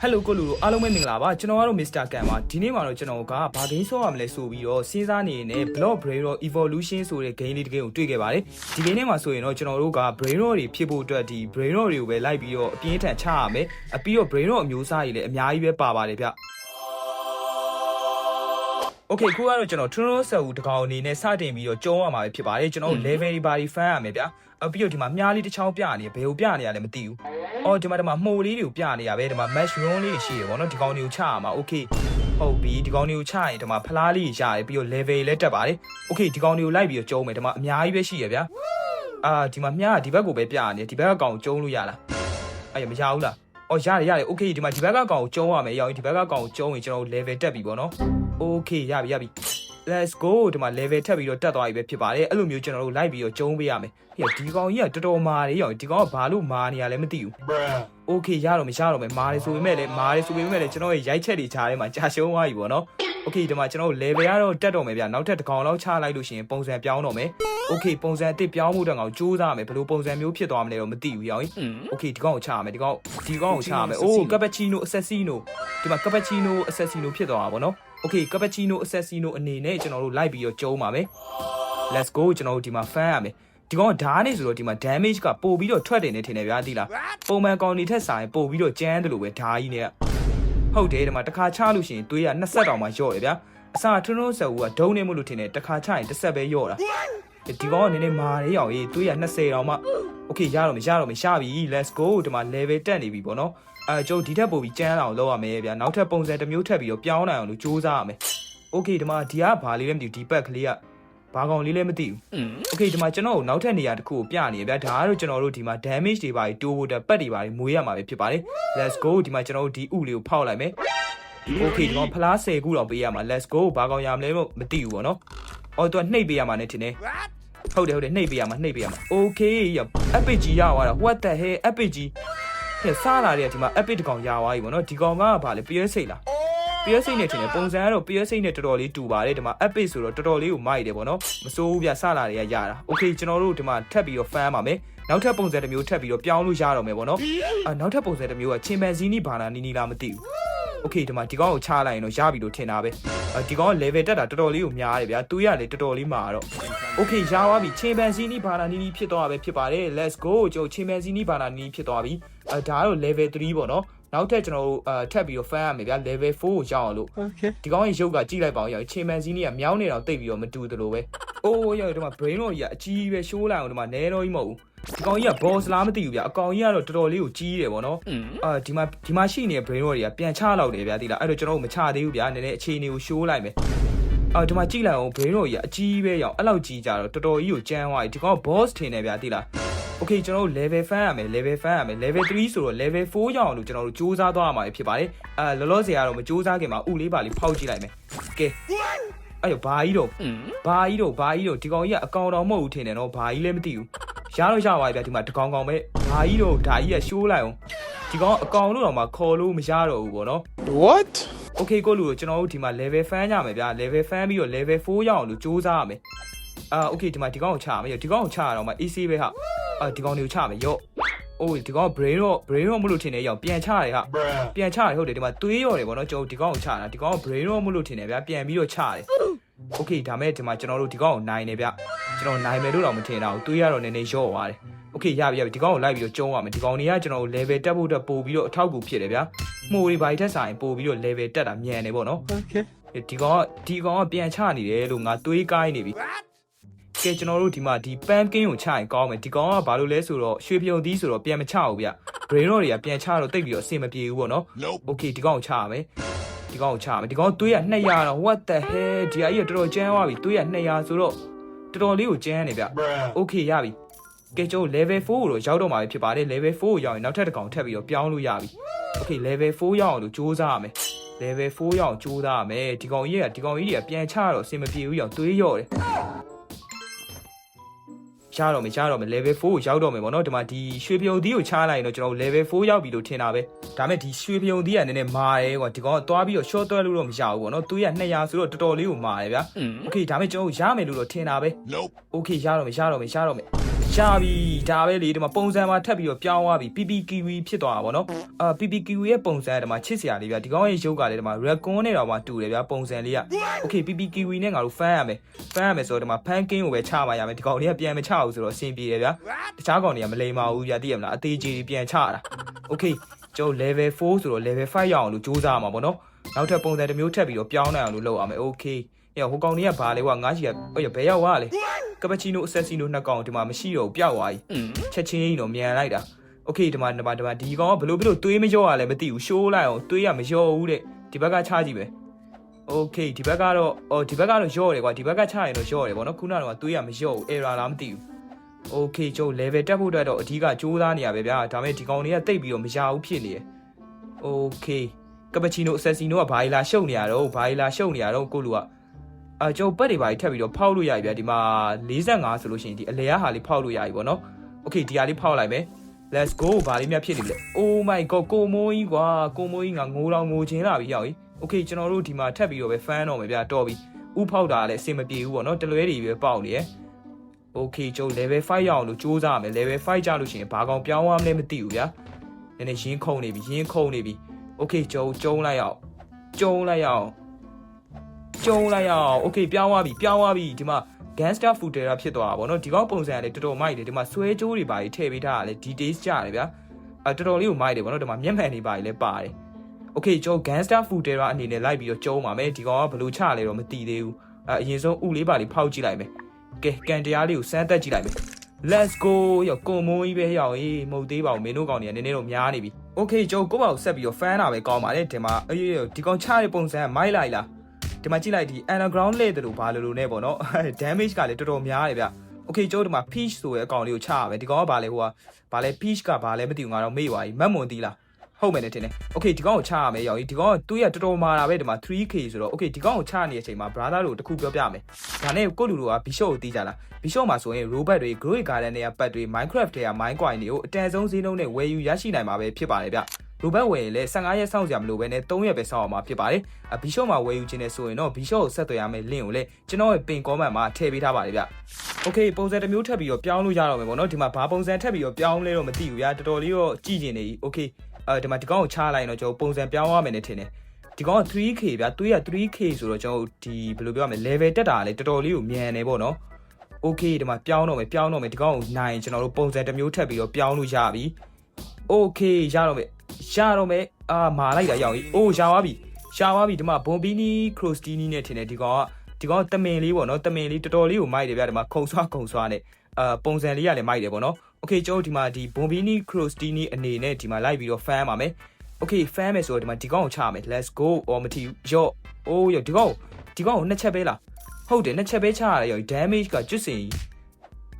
ဟယ်လိုကိုလူတို့အားလုံးပဲမင်္ဂလာပါကျွန်တော်ကတော့ Mr. Kan ပါဒီနေ့မှာတော့ကျွန်တော်ကဘာဂိမ်းဆော့ရမလဲဆိုပြီးတော့စဉ်းစားနေနေ Block Brain Rot Evolution ဆိုတဲ့ game လေးတစ် game ကိုတွေ့ခဲ့ပါတယ်ဒီ game ထဲမှာဆိုရင်တော့ကျွန်တော်တို့က Brain Rot တွေဖြစ်ဖို့အတွက်ဒီ Brain Rot တွေကိုပဲလိုက်ပြီးတော့အပြင်းထန်ချရမယ်အပြီးတော့ Brain Rot အမျိုးအစားတွေလည်းအများကြီးပဲပါပါတယ်ဗျ โอเคခုကတော့ကျွန်တော် Toronto ဆက်ဦးတကောင်အနေနဲ့စတင်ပြီးတော့ကျုံးရမှာပဲဖြစ်ပါတယ်ကျွန်တော်တို့ level တွေဘာတွေ fan ရမယ်ဗျအပြီးတော့ဒီမှာမြားလေးတစ်ချောင်းပြနေဘယ်ကိုပြနေရလဲမသိဘူးအော်ဒီမှာဒီမှာမှုံလေးတွေကိုပြနေရပဲဒီမှာ match room လေးတွေရှိရပေါ့နော်ဒီကောင်တွေကိုချရမှာ okay ဟုတ်ပြီဒီကောင်တွေကိုချရင်ဒီမှာဖလားလေးတွေရတယ်ပြီးတော့ level တွေလည်းတက်ပါတယ် okay ဒီကောင်တွေကိုလိုက်ပြီးတော့ကျုံးမယ်ဒီမှာအများကြီးပဲရှိရဗျအာဒီမှာမြားကဒီဘက်ကိုပဲပြနေဒီဘက်ကကောင်ကျုံးလို့ရလားအဲ့ရမရဘူးလားအော်ရတယ်ရတယ် okay ဒီမှာဒီဘက်ကကောင်ကိုကျုံးရမယ်ရောက်ရင်ဒီဘက်ကကောင်ကိုကျုံးရင်ကျွန်တော်တို့ level တက်ပြီပေါ့နော် okay ရပြီရပြီ let's go ဒီမှာ level ထပ်ပြီးတော့တက်သွားပြီပဲဖြစ်ပါတယ်အဲ့လိုမျိုးကျွန်တော်တို့လိုက်ပြီးတော့ကျုံးပေးရမယ်ဟေ့ဒီကောင်ကြီးကတော်တော်မာတယ်ရောဒီကောင်ကဘာလို့မာနေရလဲမသိဘူး okay ရတော့မရတော့မယ်မာတယ်ဆိုပေမဲ့လည်းမာတယ်ဆိုပေမဲ့လည်းကျွန်တော်ရဲ့ရိုက်ချက်တွေခြားထဲမှာကြာရှုံးသွားပြီပေါ့နော် okay ဒီမှာကျွန်တော်တို့ level ကတော့တက်တော့မယ်ဗျနောက်ထပ်တစ်ကောင်လောက်ချလိုက်လို့ရှိရင်ပုံစံပြောင်းတော့မယ် okay ပုံစံအစ်စ်ပြောင်းမှုတော့ငါစူးစမ်းမယ်ဘယ်လိုပုံစံမျိုးဖြစ်သွားမလဲတော့မသိဘူးရောင် okay ဒီကောင်ကိုချရမယ်ဒီကောင်ဒီကောင်ကိုချရမယ်အိုးကပချီနိုအဆက်စီနိုဒီမှာကပချီနိုအဆက်စီနိုဖြစ်သွားတာပေါ့နော် okay ကပချီနိုအဆက်စီနိုအနေနဲ့ကျွန်တော်တို့လိုက်ပြီးတော့ကျုံးပါမယ် let's go ကျွန်တော်တို့ဒီမှာ fan ရမယ်ဒီကောင်ဓာတ်နေဆိုတော့ဒီမှာ damage ကပို့ပြီးတော့ထွက်တယ်နေထင်တယ်ဗျာသိလားပုံမှန်ကောင်တွေထက်ဆိုင်ပို့ပြီးတော့ကျန်းတယ်လို့ပဲဓာတ်ကြီးနဲ့ဟုတ်တယ်ဒီမှာတစ်ခါချလို့ရှိရင်သွေးက20တောင်မှယော့တယ်ဗျာအစာထွန်းထွန်းဆက်ဦးကဒုံနေမှုလို့ထင်တယ်တစ်ခါချရင်တစ်ဆက်ပဲယော့တာဒီကောင်ကနည်းနည်းမာရေးအောင်ရေးသွေးက20တောင်မှ okay ရတော့မရတော့မရပြီ let's go ဒီမှာ level တက်နေပြီပေါ့နော် အဲကျုပ်ဒီထက်ပိုပြီးကျန်းအောင်လုပ်ရမယ်ဗျာနောက်ထပ်ပုံစံတစ်မျိုးထပ်ပြီးတော့ပြောင်းနိုင်အောင်လို့စူးစမ်းရမယ် okay ဒီမှာဒီကဘာလေးလဲမသိဘူးဒီဘက်ကလေးကဘာကောင်လေးလဲမသိဘူး okay ဒီမှာကျွန်တော်တို့နောက်ထပ်နေရာတစ်ခုကိုပြနေရဗျာဒါကတော့ကျွန်တော်တို့ဒီမှာ damage တွေပါပြီးတိုးဖို့တက်ပတ်တွေပါပြီးမွေးရမှာပဲဖြစ်ပါတယ် let's go ဒီမှာကျွန်တော်တို့ဒီဥလေးကိုဖောက်လိုက်မယ် okay ဒီကောင်ဖလား10ခုတော့ပေးရမှာ let's go ဘာကောင်ရမလဲမသိဘူးပေါ့နော်အော်သူကနှိပ်ပေးရမှာ ਨੇ ထင်တယ်ဟုတ်တယ်ဟုတ်တယ်နှိပ်ပေးရမှာနှိပ်ပေးရမှာ okay ရ epic ကြီးရသွားတာ what the hell epic ကြီး ဟဲ့စားလာတဲ့ဒီမှာ epic တကောင်ရသွားပြီပေါ့နော်ဒီကောင်ကဘာလဲ PS စိတ်လား PS စိတ်နဲ့ထင်တယ်ပုံစံကတော့ PS စိတ်နဲ့တော်တော်လေးတူပါတယ်ဒီမှာ epic ဆိုတော့တော်တော်လေးကိုမိုက်တယ်ပေါ့နော်မစိုးဘူးဗျစလာတွေကရတာ okay ကျွန်တော်တို့ဒီမှာထပ်ပြီးတော့ fan ပါမယ်နောက်ထပ်ပုံစံတစ်မျိုးထပ်ပြီးတော့ပြောင်းလို့ရတော့မယ်ပေါ့နော်အာနောက်ထပ်ပုံစံတစ်မျိုးကချင်ပန်ဇီနီဘာနာနီနီလားမသိဘူး okay ဒီမှာဒီကောင်ကိုချလိုက်ရင်တော့ရပြီလို့ထင်တာပဲအဲဒီကောင်က level တက်တာတော်တော်လေးကိုများတယ်ဗျာသူရလေတော်တော်လေးမှာတော့ okay ရသွားပြီချင်ပန်ဇီနီဘာနာနီနီဖြစ်သွားပဲဖြစ်ပါတယ် let's go ကျုပ်ချင်ပန်ဇီနီဘာနာနီနီဖြစ်သွားပြီ အဲဒါကတော့ level 3ပေါ့နော်နောက်ထပ်ကျွန်တော်တို့အဲထပ်ပြီးတော့ fan ရမယ်ဗျာ level 4ကိုရောက်အောင်လို့ Okay. ဒီကောင်ရဲ့ရုပ်ကကြည့်လိုက်ပါဦးရောက်ချေမန်စီနီကမြောင်းနေတော့တိတ်ပြီးတော့မတူသလိုပဲအိုးရောက်ဒီမှာ brain တော့ကြီးကအကြီးပဲရှိုးလိုက်အောင်ဒီမှာနဲတော့ကြီးမဟုတ်ဘူးဒီကောင်ကြီးက boss လားမသိဘူးဗျအကောင်ကြီးကတော့တော်တော်လေးကိုကြီးတယ်ဗောနော်အာဒီမှာဒီမှာရှိနေတဲ့ brain တော့တွေကပြန်ချလောက်တယ်ဗျာတိလားအဲ့တော့ကျွန်တော်တို့မချသေးဘူးဗျာနည်းနည်းအခြေအနေကိုရှိုးလိုက်မယ်အော်ဒီမှာကြည့်လိုက်အောင် brain တော့ကြီးကအကြီးပဲရောက်အဲ့လောက်ကြီးကြတော့တော်တော်ကြီးကိုကြမ်းသွားပြီဒီကောင် boss ထင်တယ်ဗျာတိလား Okay ကျွန်တော်တို့ level fan ရမယ် level fan ရမယ် level 3ဆိုတော့ level 4ရောက်အောင်လို့ကျွန်တော်တို့စူးစမ်းသွားရမှာဖြစ်ပါတယ်အဲလောလောဆယ်ကတော့မစူးစမ်းခင်မှာဥလေးပါလေးဖောက်ကြည့်လိုက်မယ်ကဲအဲ့တော့ဘာကြီးတော့ဘာကြီးတော့ဘာကြီးတော့ဒီကောင်ကြီးကအကောင်တော်မဟုတ်ဘူးထင်တယ်နော်ဘာကြီးလည်းမသိဘူးရတော့ရပါပြီဗျဒီမှာတကောင်ကောင်ပဲဘာကြီးတော့ဒါကြီးကရှိုးလိုက်အောင်ဒီကောင်အကောင်လို့တော့မှခေါ်လို့မရတော့ဘူးပေါ့နော် What? okay ကိုလူကိုကျွန်တော်တို့ဒီမှာ level fan ရမယ်ဗျာ level fan ပြီးတော့ level 4ရောက်အောင်လို့စူးစမ်းရမယ်အာ okay ဒီမှာဒီကောင်ကိုချရမယ်ဒီကောင်ကိုချရတော့မှ AC ပဲဟာ အာဒီကောင်တွေကိုချမယ်ရော့အိုးဒီကောင် brain တော့ brain တော့မလို့ထင်နေရောက်ပြန်ချရတယ်ဟာ Bruh. ပြန်ချရတယ်ဟုတ်တယ်ဒီမှာသွေးရော်တယ်ဗောနော်ကျွန်တော်ဒီကောင်ကိုချတာဒီကောင်က brain တော့မလို့ထင်တယ်ဗျာပြန်ပြီးတော့ချတယ် okay ဒါမဲ့ဒီမှာကျွန်တော်တို့ဒီကောင်ကိုနိုင်နေဗျကျွန်တော်နိုင်မယ်လို့တော့မထင်တော့ဘူးသွေးရတော့နည်းနည်းရော့သွားတယ် okay ရပြီရပြီဒီကောင်ကိုလိုက်ပြီးတော့ကျုံးရမယ်ဒီကောင်တွေကကျွန်တော်တို့ level တက်ဖို့အတွက်ပို့ပြီးတော့အထောက်အကူဖြစ်တယ်ဗျာမှုတွေဘာတွေထက်ဆိုင်ပို့ပြီးတော့ level တက်တာမြန်တယ်ဗောနော် Okay. ဒီကောင်ကဒီကောင်ကပြန်ချနေတယ်လို့ငါတွေးကိုင်းနေပြီ ကဲကျွန်တော်တို့ဒီမှာဒီပန်းကင်းကိုချရင်ကောင်းမယ်ဒီကောင်ကဘာလို့လဲဆိုတော့ရွှေပြုံသီးဆိုတော့ပြန်မချဘူးဗျ brain rot တွေကပြန်ချတော့တိတ်ပြီးတော့အဆင်မပြေဘူးပေါ့နော် Nope. okay ဒီကောင်ကိုချရမယ်ဒီကောင်ကိုချရမယ်ဒီကောင်သွေးက200တော့ what the hell ဒီအကြီးကတော်တော်ကျန်းသွားပြီသွေးက200ဆိုတော့တော်တော်လေးကိုကျန်းနေဗျ Bruh. okay ရပြီကဲကျွန်တော် level 4ကိုတော့ရောက်တော့မှာပဲဖြစ်ပါတယ် level 4ကိုရောက်ရင်နောက်ထပ်တစ်ကောင်ထပ်ပြီးတော့ပြောင်းလို့ရပြီ okay level 4ရောက်အောင်လို့စူးစမ်းရမယ် level 4ရောက်အောင်စူးစမ်းရမယ်ဒီကောင်ကြီးကဒီကောင်ကြီးတွေကပြန်ချတော့အဆင်မပြေဘူးရောက်သွေးရော့တယ် ရတော့မယ်ရတော့မယ် level 4ကိုရောက်တော့မယ်ဗောနော်ဒီမှာဒီရွှေပြုံသီးကိုချလိုက်ရင်တော့ကျွန်တော် level 4ရောက်ပြီလို့ထင်တာပဲဒါမဲ့ဒီရွှေပြုံသီးကနည်းနည်းမာတယ်ကွာဒီကောင်ကသွားပြီးတော့ short တွဲလို့တော့မရဘူးဗောနော်သွေးက200ဆိုတော့တော်တော်လေးကိုမာတယ်ဗျာ okay ဒါမဲ့ကျွန်တော်ရမယ်လို့တော့ထင်တာပဲ Nope. okay ရတော့မယ်ရတော့မယ်ရတော့မယ် ရရှာပြီဒါပဲလေဒီမှာပုံစံမှာထပ်ပြီးတော့ပြောင်းသွားပြီ PPKW ဖြစ်သွားတာဗောနော်အာ PPKW ရဲ့ပုံစံကဒီမှာချစ်စရာလေးဗျာဒီကောင်ရဲ့ရုပ်ကလည်းဒီမှာ recon နဲ့တော့မှတူတယ်ဗျာပုံစံလေးက Okay PPKW နဲ့ငါတို့ fan ရမယ်။ fan ရမယ်ဆိုတော့ဒီမှာ fan king ကိုပဲချမှရမယ်ဒီကောင်တွေကပြန်မချဘူးဆိုတော့အဆင်ပြေတယ်ဗျာ။တခြားကောင်တွေကမလိမ္မာဘူးဗျာသိရမလားအသေးကြီးတွေပြန်ချတာ။ Okay ကျွန်တော် level 4ဆိုတော့ level 5ရအောင်လို့စူးစမ်းရမှာပေါ့နော်။နောက်ထပ်ပုံစံတစ်မျိုးထပ်ပြီးတော့ပြောင်းနိုင်အောင်လို့လုပ်ရမယ်။ Okay ညဟိုကောင်တွေကဘာလဲကွာငါးချီကဟိုဘယ်ရောက်သွားလဲကပချီနိုအဆက်စီနိုနှစ်ကောင်ဒီမှာမရှိတော့ဘူးပျောက်သွားပြီချက်ချင်းကြီးတော့မြန်လိုက်တာโอเคဒီမှာဒီမှာဒီမှာဒီကောင်ကဘလို့ဘလို့သွေးမရော့ရလဲမသိဘူးရှိုးလိုက်အောင်သွေးရမရော့ဘူးတဲ့ဒီဘက်ကချကြည့်ပဲโอเคဒီဘက်ကတော့အော်ဒီဘက်ကတော့ရော့တယ်ကွာဒီဘက်ကချရင်တော့ရော့တယ်ဗောနော်ခုနကတော့သွေးရမရော့ဘူး error လားမသိဘူးโอเคကျုပ် level တက်ဖို့အတွက်တော့အဓိကစူးစမ်းနေရပဲဗျာဒါပေမဲ့ဒီကောင်တွေကတိတ်ပြီးတော့မရဘူးဖြစ်နေတယ်โอเคကပချီနိုအဆက်စီနိုကဘာကြီးလာရှုပ်နေရတော့ဘာကြီးလာရှုပ်နေရတော့ကိုလူက အာကျွန်တော်ပတ်တွေပါထပ်ပြီးတော့ဖောက်လို့ရပြီဗျာဒီမှာ45ဆိုလို့ရှိရင်ဒီအလဲရဟာလေးဖောက်လို့ရပြီဗောနော်โอเคဒီဟာလေးဖောက်လိုက်မယ် let's go ဘာလေးများဖြစ်နေပြီလဲ oh my god ကိုမိုးကြီးကွာကိုမိုးကြီးငါငိုးတော့ငိုချင်းလာပြီရောက်ပြီโอเคကျွန်တော်တို့ဒီမှာထပ်ပြီးတော့ပဲ fan တော့မယ်ဗျာတော်ပြီဥဖောက်တာလည်းအဆင်မပြေဘူးဗောနော်တလွဲတွေပဲပေါက်နေရယ်โอเคကျွန်တော် level 5ရအောင်လို့စူးစမ်းရမယ် level 5ကြလို့ရှိရင်ဘာကောင်ပြောင်းသွားမလဲမသိဘူးဗျာနည်းနည်းရင်းခုန်နေပြီရင်းခုန်နေပြီโอเคကျွန်တော်ကျုံလိုက်အောင်ကျုံလိုက်အောင် ကျုံလိုက်ရအောင်โอเคပြောင်းသွားပြီပြောင်းသွားပြီဒီမှာ gangster footer ဖြစ်သွားတာဗောနော်ဒီကောင်ပုံစံကလည်းတော်တော်မိုက်တယ်ဒီမှာဆွဲကြိုးတွေပါကြီးထည့်ပေးထားတာလေ details ကြတယ်ဗျာအဲတော်တော်လေးကိုမိုက်တယ်ဗောနော်ဒီမှာမျက်မှန်တွေပါကြီးလည်းပါတယ်โอเคကျွန်တော် gangster footer အနေနဲ့လိုက်ပြီးတော့ကျုံပါမယ်ဒီကောင်ကဘယ်လိုချလဲတော့မသိသေးဘူးအဲအရင်ဆုံးဥလေးပါလေးဖောက်ကြည့်လိုက်မယ်ကဲကန်တရားလေးကိုစမ်းသက်ကြည့်လိုက်မယ် let's go ရောကိုမိုးကြီးပဲရောက်ရေးမဟုတ်သေးပါဘူးမင်းတို့ကောင်တွေကနည်းနည်းတော့များနေပြီ okay ကျွန်တော်ကိုယ့်ဘာကိုဆက်ပြီးတော့ fan တာပဲကောင်းပါလေဒီမှာအေးဒီကောင်ချတဲ့ပုံစံကမိုက်လိုက်လား ဒီမှာကြည့်လိုက်ဒီ underground လဲတယ်လို့ဘာလို့လို့ ਨੇ ပေါ့နော် damage ကလည်းတော်တော်များတယ်ဗျ okay ကျိုးဒီမှာ peach ဆိုတဲ့အကောင်လေးကိုချရမယ်ဒီကောင်ကဘာလဲဟိုကဘာလဲ peach ကဘာလဲမသိဘူးငါတော့မေ့သွားပြီမတ်မွန်တီးလားဟုတ်မယ်နဲ့ထင်တယ် okay ဒီကောင်ကိုချရမယ်ရောက်ကြီးဒီကောင်ကသူ့ရတော်တော်မာတာပဲဒီမှာ 3k ဆိုတော့ okay ဒီကောင်ကိုချနေတဲ့အချိန်မှာ brother တို့တခုပြောပြမယ်ဒါနဲ့ကိုလူတို့က bishop ကိုတီးကြလား bishop မှာဆိုရင် robot တွေ growing garden တွေကပတ်တွေ minecraft တွေက mine coin တွေကိုအတန်ဆုံးဈေးနှုန်းနဲ့ဝယ်ယူရရှိနိုင်မှာပဲဖြစ်ပါတယ်ဗျ လိုဘက်ဝယ်ရင်လည်း15ရက်စောင့်ကြမလို့ပဲနဲ့3ရက်ပဲစောင့်အောင်မှာဖြစ်ပါတယ်။အဘီရှော့မှာဝယ်ယူခြင်းနဲ့ဆိုရင်တော့ဘီရှော့ကိုဆက်သွယ်ရမယ့် link ကိုလည်းကျွန်တော်ရဲ့ပင် comment မှာထည့်ပေးထားပါတယ်ဗျ။ Okay ပုံစံတစ်မျိုးထပ်ပြီးတော့ပြောင်းလို့ရတော့မယ်ပေါ့နော်ဒီမှာဘာပုံစံထပ်ပြီးတော့ပြောင်းလဲတော့မသိဘူးဗျာတော်တော်လေးတော့ကြည့်ကျင်နေပြီ။ Okay အဲဒီမှာဒီကောင်ကိုချလိုက်ရင်တော့ကျွန်တော်ပုံစံပြောင်းရမယ်နဲ့ထင်တယ်။ဒီကောင်က 3k ဗျာတွေးရ 3k ဆိုတော့ကျွန်တော်ဒီဘယ်လိုပြောရမလဲ level တက်တာလည်းတော်တော်လေးကိုမြန်နေပေါ့နော်။ Okay ဒီမှာပြောင်းတော့မယ်ပြောင်းတော့မယ်ဒီကောင်ကိုနိုင်ကျွန်တော်တို့ပုံစံတစ်မျိုးထပ်ပြီးတော့ပြောင်းလို့ရပြီ။ Okay ရတော့မယ် ရတော့မယ်အာမာလိုက်တာရောက်ပြီအိုးရသွားပြီရသွားပြီဒီမှာဘွန်ဘီနီခရိုစတီနီနဲ့ထင်တယ်ဒီကောင်ကဒီကောင်တမင်လေးပေါ့နော်တမင်လေးတော်တော်လေးကိုမိုက်တယ်ဗျာဒီမှာခုံဆွားခုံဆွားနဲ့အာပုံစံလေးကလည်းမိုက်တယ်ပေါ့နော်โอเคကျွန်တော်ဒီမှာဒီဘွန်ဘီနီခရိုစတီနီအနေနဲ့ဒီမှာလိုက်ပြီးတော့ fan ပါမယ်โอเค fan မယ်ဆိုတော့ဒီမှာဒီကောင်ကိုချမယ် let's go အော်မထီရော့အိုးရော့ဒီကောင်ဒီကောင်ကိုနှစ်ချက်ပဲလားဟုတ်တယ်နှစ်ချက်ပဲချရတယ်ရော damage ကကျွတ်စင်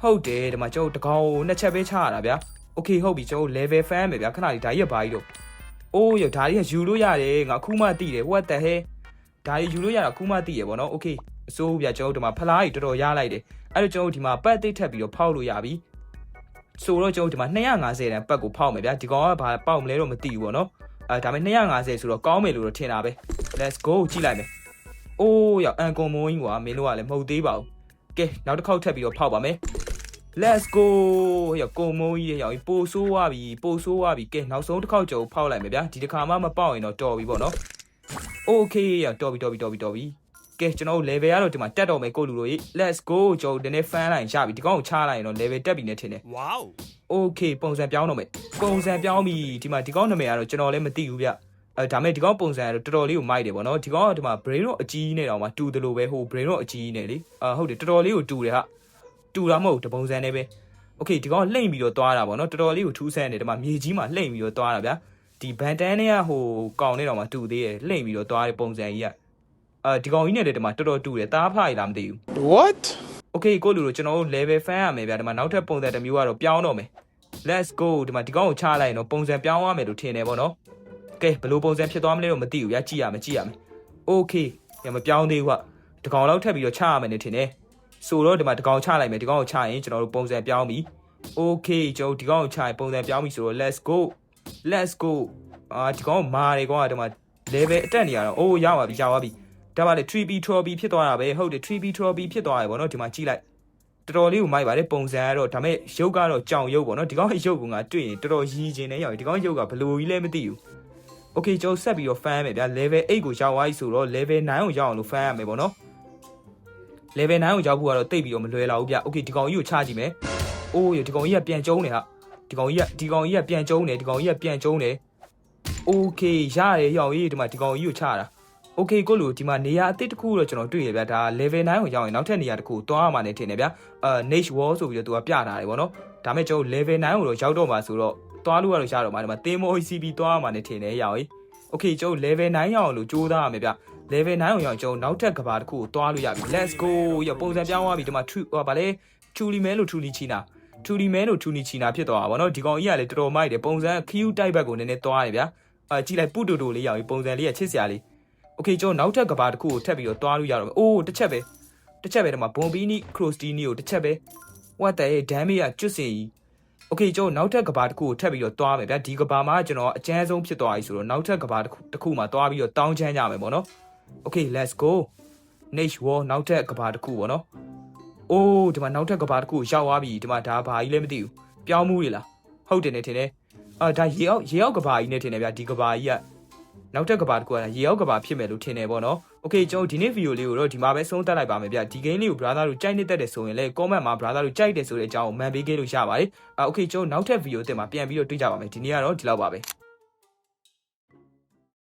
ဟုတ်တယ်ဒီမှာကျွန်တော်တကောင်ကိုနှစ်ချက်ပဲချရတာဗျာ okay ဟုတ်ပြီကျွန်တော် level fan ပဲဗျာခဏလေးဒါကြီးကဘာကြီးတော့အိုးယောဒါကြီးကယူလို့ရတယ်ငါအခုမှသိတယ် what the hell ဒါကြီးယူလို့ရတာအခုမှသိရပေါ့နော် okay အစိုးဗျာကျွန်တော်ဒီမှာဖလားကြီးတော်တော်ရလိုက်တယ်အဲ့တော့ကျွန်တော်ဒီမှာပတ်သိထပ်ပြီးတော့ဖောက်လို့ရပြီဆိုတော့ကျွန်တော်ဒီမှာ250တန်ပတ်ကိုဖောက်မယ်ဗျာဒီကောင်ကဘာပေါက်မလဲတော့မသိဘူးပေါ့နော်အဲဒါပေမဲ့250ဆိုတော့ကောင်းမယ်လို့တော့ထင်တာပဲ let's go ကြည့်လိုက်မယ်အိုးယောအန်ကွန်မိုးကြီးကွာမင်းတို့ကလည်းမဟုတ်သေးပါဘူးကဲနောက်တစ်ခေါက်ထပ်ပြီးတော့ဖောက်ပါမယ် let's go ရကိုမိုးကြီးရောက်ပြီပိုဆိုးသွားပြီပိုဆိုးသွားပြီကဲနောက်ဆုံးတစ်ခေါက်ကြော်ဖောက်လိုက်မယ်ဗျာဒီတစ်ခါမှမပေါက်ရင်တော့တော်ပြီပေါ့နော် okay ရတော်ပြီတော်ပြီတော်ပြီတော်ပြီကဲကျွန်တော်တို့ level ကတော့ဒီမှာတက်တော့မယ်ကိုလူတို့ကြီး let's go ကျွန်တော်ဒီနေ့ fan လိုက်ရပြီဒီကောင်ကိုချလိုက်ရင်တော့ level တက်ပြီနဲ့ထင်တယ် Wow. okay ပုံစံပြောင်းတော့မယ်ပုံစံပြောင်းပြီဒီမှာဒီကောင်နာမည်ကတော့ကျွန်တော်လည်းမသိဘူးဗျအဲဒါမဲ့ဒီကောင်ပုံစံကတော့တော်တော်လေးကိုမိုက်တယ်ပေါ့နော်ဒီကောင်ကဒီမှာ brain တော့အကြီးနဲ့တော့မှတူတယ်လို့ပဲဟို brain တော့အကြီးနဲ့လေအာဟုတ်တယ်တော်တော်လေးကိုတူတယ်ဟာ တူတာမဟုတ်တပုံစံနဲ့ပဲ okay ဒီကောင်လှိမ့်ပြီးတော့သွားတာပေါ့နော်တော်တော်လေးကိုထူးဆန်းတယ်ဒီမှာမြေကြီးမှာလှိမ့်ပြီးတော့သွားတာဗျာဒီဘန်တန်နဲ့ကဟိုကောင်နဲ့တော့မှတူသေးတယ်လှိမ့်ပြီးတော့သွားတဲ့ပုံစံကြီးကအဲဒီကောင်ကြီးနဲ့လည်းဒီမှာတော်တော်တူတယ်တားဖားရလားမသိဘူး What? okay ကိုလူတို့ကျွန်တော်တို့ level fan ရမယ်ဗျာဒီမှာနောက်ထပ်ပုံစံတစ်မျိုးကတော့ပြောင်းတော့မယ် let's go ဒီမှာဒီကောင်ကိုချလိုက်ရင်တော့ပုံစံပြောင်းရမယ်လို့ထင်တယ်ပေါ့နော်ကဲဘယ်လိုပုံစံဖြစ်သွားမလဲတော့မသိဘူးဗျာကြည့်ရမယ်ကြည့်ရမယ် okay ညမပြောင်းသေးဘူးကဒီကောင်လောက်ထပ်ပြီးတော့ချရမယ်နေထင်တယ် ဆိုတော့ဒီမှာဒီကောင်ချလိုက်မယ်ဒီကောင်ကိုချရင်ကျွန်တော်တို့ပုံစံပြောင်းပြီ okay ကျွန်တော်ဒီကောင်ကိုချရင်ပုံစံပြောင်းပြီဆိုတော့ let's go let's go အာဒီကောင်မာတယ်ကောင်ကဒီမှာ level အတက်နေရတော့အိုးရပါပြီရပါပြီဒါပါလေ 3B trophy ဖြစ်သွားတာပဲဟုတ်တယ် 3B trophy ဖြစ်သွားတယ်ဗောနော်ဒီမှာကြည့်လိုက်တော်တော်လေးကိုမိုက်ပါတယ်ပုံစံကတော့ဒါပေမဲ့ရုပ်ကတော့ကြောင်ရုပ်ပေါ့နော်ဒီကောင်ရဲ့ရုပ်ကငါတွေ့ရင်တော်တော်ရည်ကျင်နေရောက်ဒီကောင်ရုပ်ကဘယ်လိုကြီးလဲမသိဘူး Okay ကျွန်တော်ဆက်ပြီးတော့ fan ရမယ်ဗျာ level 8ကိုရောက်သွားပြီဆိုတော့ level 9ကိုရောက်အောင်လို့ fan ရမယ်ပေါ့နော် level 9ကိုရောက်ဖို့ကတော့တိတ်ပြီးတော့မလွယ်တော့ဘူးဗျာ Okay ဒီကောင်ကြီးကိုချကြည့်မယ်အိုးရဒီကောင်ကြီးကပြန်ကျုံးနေဟာဒီကောင်ကြီးကဒီကောင်ကြီးကပြန်ကျုံးနေဒီကောင်ကြီးကပြန်ကျုံးနေ Okay ရတယ်ရောက်ရေးဒီမှာဒီကောင်ကြီးကိုချတာ Okay ကိုလူဒီမှာနေရာအသစ်တစ်ခုတော့ကျွန်တော်တွေ့ရဗျာဒါ level 9ကိုရောက်ရင်နောက်ထပ်နေရာတစ်ခုသွားရမှာနေထင်တယ်ဗျာအာ niche wall ဆိုပြီးတော့သူကပြထားတယ်ပေါ့နော်ဒါမဲ့ကျွန်တော် level 9ကိုတော့ရောက်တော့မှာဆိုတော့သွားလို့ရတော့ရတော့မှာဒီမှာ theme OCB သွားရမှာနေထင်တယ်ရောက်ရေး Okay ကျွန်တော် level 9ရောက်အောင်လို့ကြိုးစားရမယ်ဗျ level 9ကိုရောက်ကျွန်တော်နောက်ထပ်ကဘာတစ်ခုကိုသွားလို့ရပြီ let's go ရပုံစံပြောင်းသွားပြီဒီမှာ true ဟောဗာလဲ truly man လို့ truly china truly man လို့ truly china ဖြစ်သွားတာဗောနော်ဒီကောင်ကြီးကလည်းတော်တော်မိုက်တယ်ပုံစံ Q type ဘက်ကိုနည်းနည်းသွားတယ်ဗျာအာကြည့်လိုက်ပုတူတူလေးရောက်ပြီပုံစံလေးကချစ်စရာလေး Okay ကျွန်တော်နောက်ထပ်ကဘာတစ်ခုကိုထပ်ပြီးတော့သွားလို့ရတော့မယ်အိုးတစ်ချက်ပဲတစ်ချက်ပဲဒီမှာ bombini crostini ကိုတစ်ချက်ပဲ what the hell damage ကကျွတ်စင်ကြီး โอเคကျွန်တော်နောက်ထပ်ကဘာတစ်ခုကိုထပ်ပြီးတော့တွားမယ်ဗျာဒီကဘာမှာကျွန်တော်အကျန်းဆုံးဖြစ်သွားပြီဆိုတော့နောက်ထပ်ကဘာတစ်ခုတစ်ခုမှာတွားပြီးတော့တောင်းချမ်းကြမယ်ပေါ့နော် Okay let's go Niche War နောက်ထပ်ကဘာတစ်ခုပေါ့နော်။အိုးဒီမှာနောက်ထပ်ကဘာတစ်ခုရောက်သွားပြီဒီမှာဒါဘာကြီးလဲမသိဘူး။ပြောင်းမှုတွေလား။ဟုတ်တယ်နဲ့ထင်တယ်။အာဒါရေအောက်ရေအောက်ကဘာကြီးနဲ့ထင်တယ်ဗျာဒီကဘာကြီးကနောက်ထပ်ကဘာတစ်ခုကရေအောက်ကဘာဖြစ်မယ်လို့ထင်တယ်ပေါ့နော်။ Okay ကျွန်တော်ဒီနေ့ဗီဒီယိုလေးကိုတော့ဒီမှာပဲဆုံးသတ်လိုက်ပါမယ်ဗျာ။ဒီ game လေးကို brother တို့ကြိုက်နေတတ်တယ်ဆိုရင်လည်း comment မှာ brother တို့ကြိုက်တယ်ဆိုတဲ့အကြောင်းကိုမှန်ပေးခဲ့လို့ရပါတယ်။အာ Okay ကျွန်တော်နောက်ထပ်ဗီဒီယိုအသစ်မှာပြန်ပြီးတော့တွေ့ကြပါမယ်။ဒီနေ့ကတော့ဒီလောက်ပါပဲ။